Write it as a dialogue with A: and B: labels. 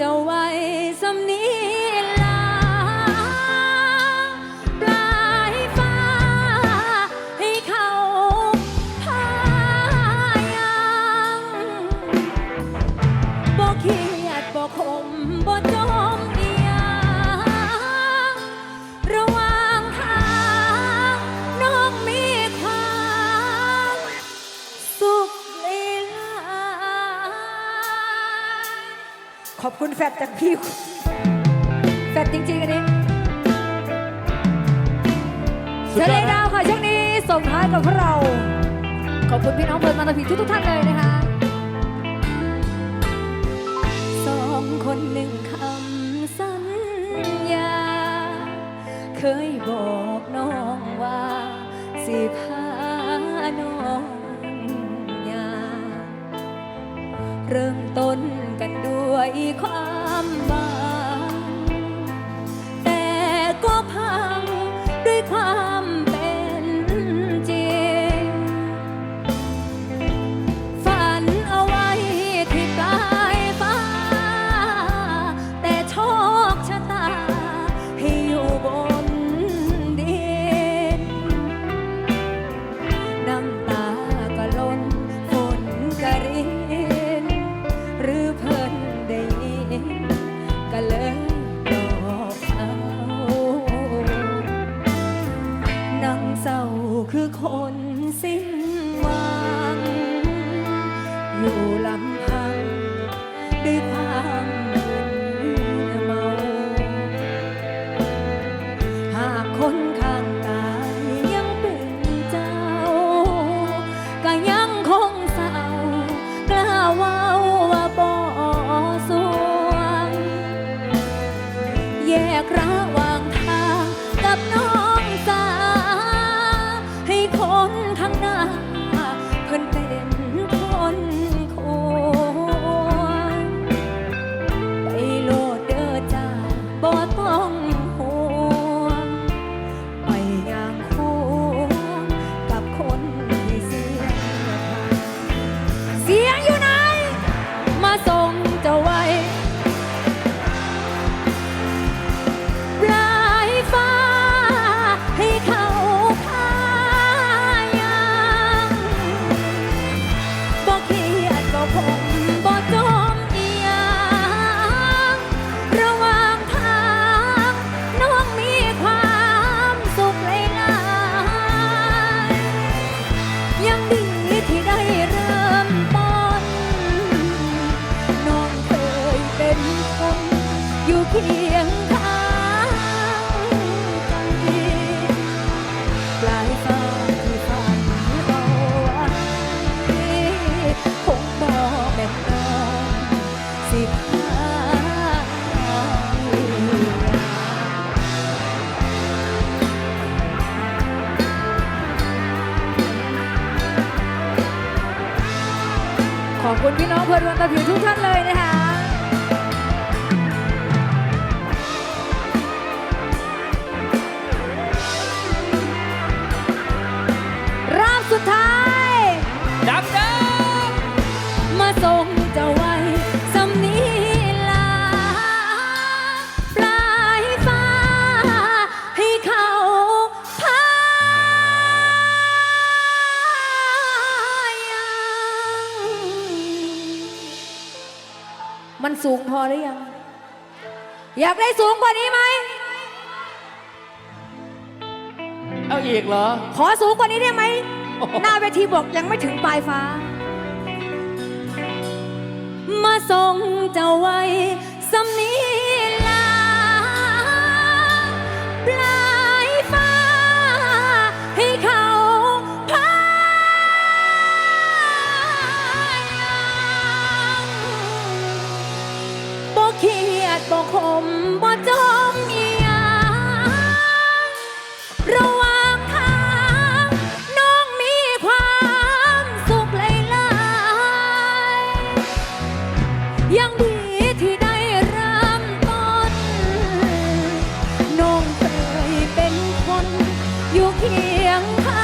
A: จะไว้สำนี บคุ
B: ณแฟดจากพี่แฟดจริงๆอันนี้เฉล
C: ย
B: ดาวค่ะช่วงนี้ส่งท้ายกับพวกเรา ขอบคุณพี่น้องเพื่อนมาตะพีทุกทุกท่านเลยนะคะ
A: สองคนหนึ่งคำสัญญา เคยบอกน้องว่าสิพาน้องยา เริ่มต้น 快快 You. อบคุณพี่น้องเพื่อนวันตะผิวทุกท่านเลยนะคะ สูงพอหรือยัง อยากได้สูงกว่านี้ไหม เอาอีกเหรอ ขอสูงกว่านี้ได้ไหม หน้าเวทีบอกยังไม่ถึงปลายฟ้า มาส่งเจ้าไว้สมนีลาปลา บ่คมบ่จมอีหยังระหว่างทางน้องมีความสุขหลายๆยังดีที่ได้เริ่มต้นน้องเคยเป็นคนอยู่เคียงข้าง